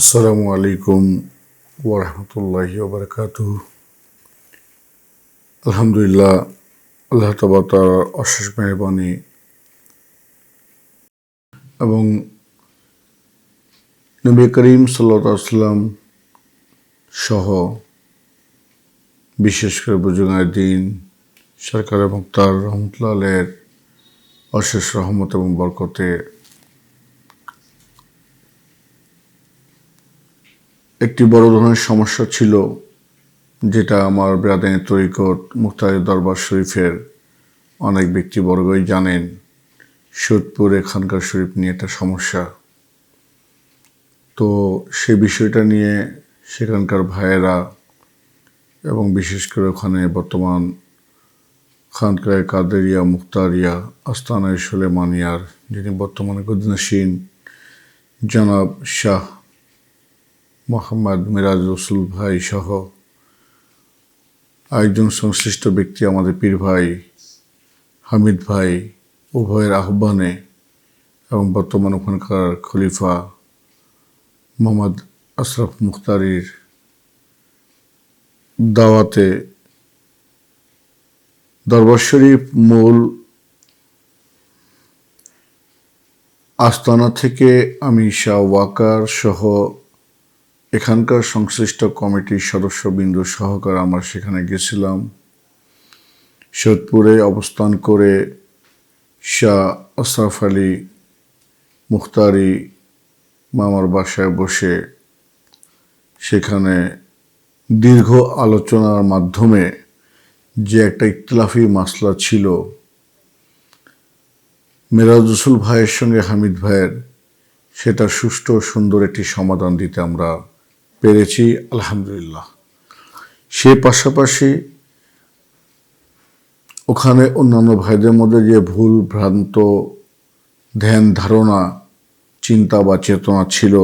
আসসালামু আলাইকুম ওরহমতুল্লাহ ওবরকাত আলহামদুলিল্লাহ, আল্লাহ তাবার অশেষ মেহরবানি এবং নবী করিম সাল্লাম সহ বিশেষ করে বুজুগার দিন, সরকার মুক্তার রহমতুল্লাহের অশেষ রহমত এবং বরকতে একটি বড় ধরনের সমস্যা ছিল, যেটা আমার ব্রাদানি তরিকত মুক্তারি দরবার শরীফের অনেক ব্যক্তিবর্গই জানেন, সোদপুর এখানকার শরীফ নিয়ে একটা সমস্যা। তো সে বিষয়টা নিয়ে সেখানকার ভাইয়েরা এবং বিশেষ করে ওখানে বর্তমান খানকায় কাদেরিয়া, মুক্তারিয়া আস্তানায় সুলেমানিয়ার, যিনি বর্তমানে গদিনাসীন জনাব শাহ মোহাম্মদ মিরাজ রসুল ভাই সহ আরেকজন সংশ্লিষ্ট ব্যক্তি আমাদের পীর ভাই, হামিদ ভাই, উভয়ের আহ্বানে এবং বর্তমান ওখানকার খলিফা মোহাম্মদ আশরাফ মুখতারির দাওয়াতে দরবার শরীফ মূল আস্তানা থেকে আমি শাহ ওয়াকার সহ এখানকার সংশ্লিষ্ট কমিটির সদস্যবৃন্দ সহকারে আমরা সেখানে গেছিলাম। সোদপুরে অবস্থান করে শাহ আশরাফ আলী মুখতারি মামার বাসায় বসে সেখানে দীর্ঘ আলোচনার মাধ্যমে যে একটা ইতলাফি মাসলা ছিল, মেরাজ রসুল ভাইয়ের সঙ্গে হামিদ ভাইয়ের, সেটা সুষ্ঠু সুন্দর একটি সমাধান দিতে আমরা পেরেছি, আলহামদুলিল্লাহ। সে পাশাপাশি ওখানে অন্যান্য ভাইদের মধ্যে যে ভুল, ভ্রান্ত, ধ্যান, ধারণা, চিন্তা বা চেতনা ছিল,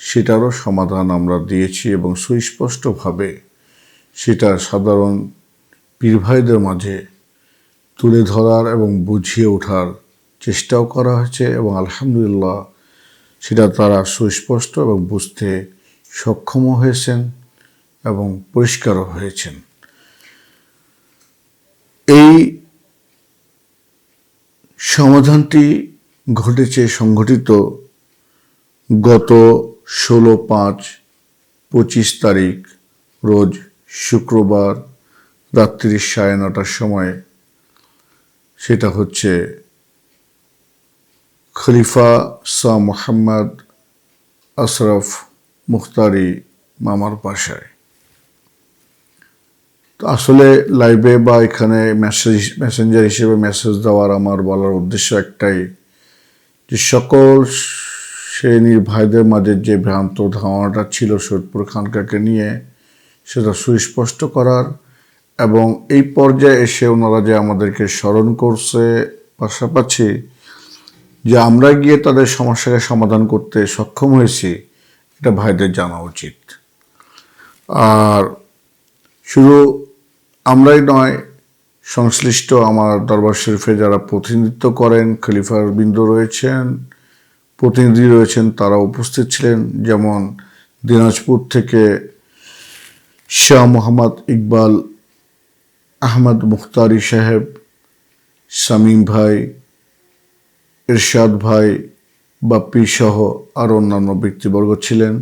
সেটারও সমাধান আমরা দিয়েছি এবং সুস্পষ্টভাবে সেটা সাধারণ পীর ভাইদের মাঝে তুলে ধরার এবং বুঝিয়ে ওঠার চেষ্টাও করা হয়েছে এবং আলহামদুলিল্লাহ সেটা তারা সুস্পষ্ট এবং বুঝতে সক্ষমও হয়েছেন এবং পরিষ্কারও হয়েছেন। এই সমাধানটি ঘটেছে সংঘটিত গত ষোলো পাঁচ পঁচিশ তারিখ রোজ শুক্রবার রাত্রি সাড়ে নটার সময়। সেটা হচ্ছে খলিফা শাহ মোহাম্মদ আশরফ মুখতারি মামার বাসায়। তো আসলে লাইভে বা এখানে মেসেজ মেসেঞ্জার হিসেবে মেসেজ দেওয়ার আমার বলার উদ্দেশ্য একটাই যে সকল শ্রেণির ভাইদের মাঝে যে ভ্রান্ত ধারণাটা ছিল সৈয়দপুর খানকাকে নিয়ে, সেটা সুস্পষ্ট করার এবং এই পর্যায়ে এসে ওনারা যে আমাদেরকে স্মরণ করছে পাশাপাশি যে আমরা গিয়ে তাদের সমস্যাকে সমাধান করতে সক্ষম হয়েছি এটা ভাইদের জানা উচিত। আর শুধু আমরাই নয়, সংশ্লিষ্ট আমার দরবার শরীফে যারা প্রতিনিধিত্ব করেন, খলিফার বিন্দু রয়েছেন, প্রতিনিধি রয়েছেন, তারা উপস্থিত ছিলেন। যেমন দিনাজপুর থেকে শাহ মোহাম্মদ ইকবাল আহমদ মুখতারি সাহেব, শামীম ভাই ইরশাদ ভাই বাপ্পি সহ আরও অন্যান্য ব্যক্তিবর্গ ছিলেন।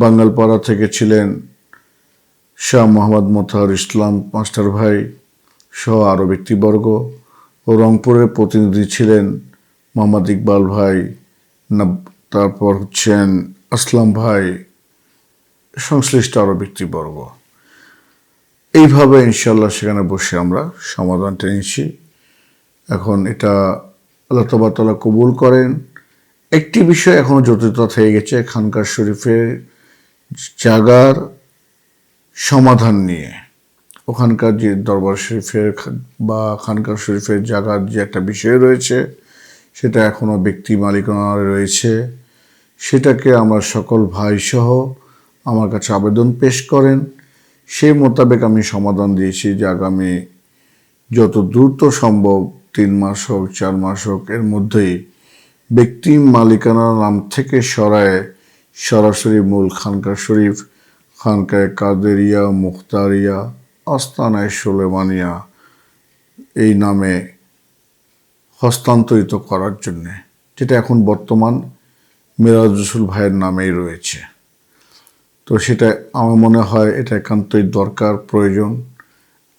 বাঙ্গালপাড়া থেকে ছিলেন শাহ মোহাম্মদ মোতাহার ইসলাম মাস্টার ভাই সহ আরও ব্যক্তিবর্গ। ও রংপুরের প্রতিনিধি ছিলেন মোহাম্মদ ইকবাল ভাই। তারপর হচ্ছেন আসলাম ভাই। সংশ্লিষ্ট আরও ব্যক্তিবর্গ। এইভাবে ইনশাল্লাহ সেখানে বসে আমরা সমাধানটা নিয়েছি। এখন এটা আল্লাহ তবাতলা কবুল করেন। একটি বিষয় এখনও জটিলতা থেকে গেছে খানকার শরীফের জাগার সমাধান নিয়ে। ওখানকার যে দরবার শরীফের বা খানকার শরীফের জাগার যে একটা বিষয় রয়েছে, সেটা এখনও ব্যক্তি মালিকানায় রয়েছে। সেটাকে আমার সকল ভাই সহ আমার কাছে আবেদন পেশ করেন। সেই মোতাবেক আমি সমাধান দিয়েছি যে আগামী যত দ্রুত সম্ভব, তিন মাস হোক, চার মাস হোক, এর মধ্যেই ব্যক্তি মালিকানার নাম থেকে সরায় সরাসরি মূল খানকা শরীফ, খানকায় কাদেরিয়া, মুখতারিয়া, আস্তানায় সোলেমানিয়া এই নামে হস্তান্তরিত করার জন্যে, যেটা এখন বর্তমান মিরাজ রসুল ভাইয়ের নামেই রয়েছে। তো সেটা আমার মনে হয় এটা একান্তই দরকার, প্রয়োজন,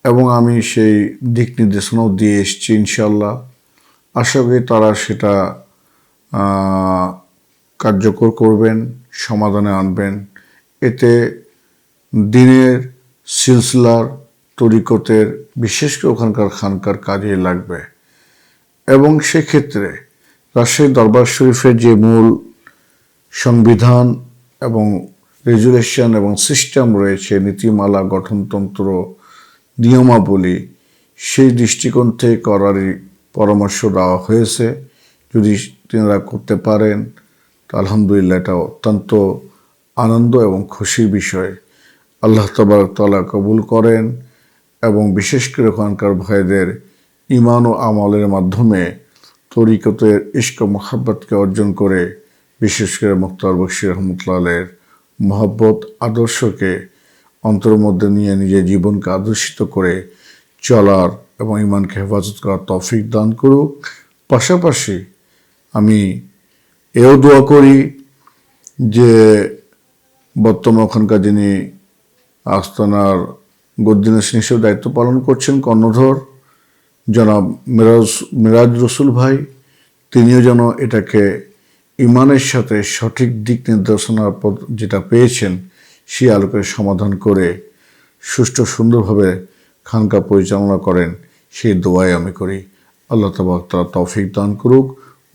এবং আমি সেই দিক নির্দেশনাও দিয়ে এসেছি ইনশাল্লাহ আশা করি তারা সেটা কার্যকর করবেন, সমাধানে আনবেন। এতে দিনের সিলসিলার তরিকতের, বিশেষ করে ওখানকার খানকার কাজে লাগবে। এবং সেক্ষেত্রে রাজশাহী দরবার শরীফের যে মূল সংবিধান এবং রেজুলেশন এবং সিস্টেম রয়েছে, নীতিমালা, গঠনতন্ত্র, নিয়মাবলী, সেই দৃষ্টিকোণ থেকে করারই পরামর্শ দেওয়া হয়েছে। যদি তেনারা করতে পারেন, তা আলহামদুলিল্লাহ এটা অত্যন্ত আনন্দ এবং খুশির বিষয়। আল্লাহ তালা কবুল করেন এবং বিশেষ করে ওখানকার ভাইদের ইমান ও আমলের মাধ্যমে তরিকতের ইস্ক মোহাব্বতকে অর্জন করে বিশেষ করে মুক্তার বশির রহমতুল্লাহের মহব্বত আদর্শকে অন্তরের মধ্যে নিয়ে নিজের জীবনকে আদর্শিত করে চলার এবং ইমানকে হেফাজত করার তৌফিক দান করুক। পাশাপাশি এও দোয়া করি যে বর্তমান ওখানকার যিনি আস্তানার গদ্দিনের হিসেবে দায়িত্ব পালন করছেন, কর্ণধর, জনাব মিরাজ মিরাজ রসুল ভাই, তিনিও যেন এটাকে ইমানের সাথে সঠিক দিক নির্দেশনার পদ যেটা পেয়েছেন সেই আলোকে সমাধান করে সুষ্ঠু সুন্দরভাবে খানকা পরিচালনা করেন, সেই দোয়াই আমি করি। আল্লাহ তবাক তারা তৌফিক দান করুক।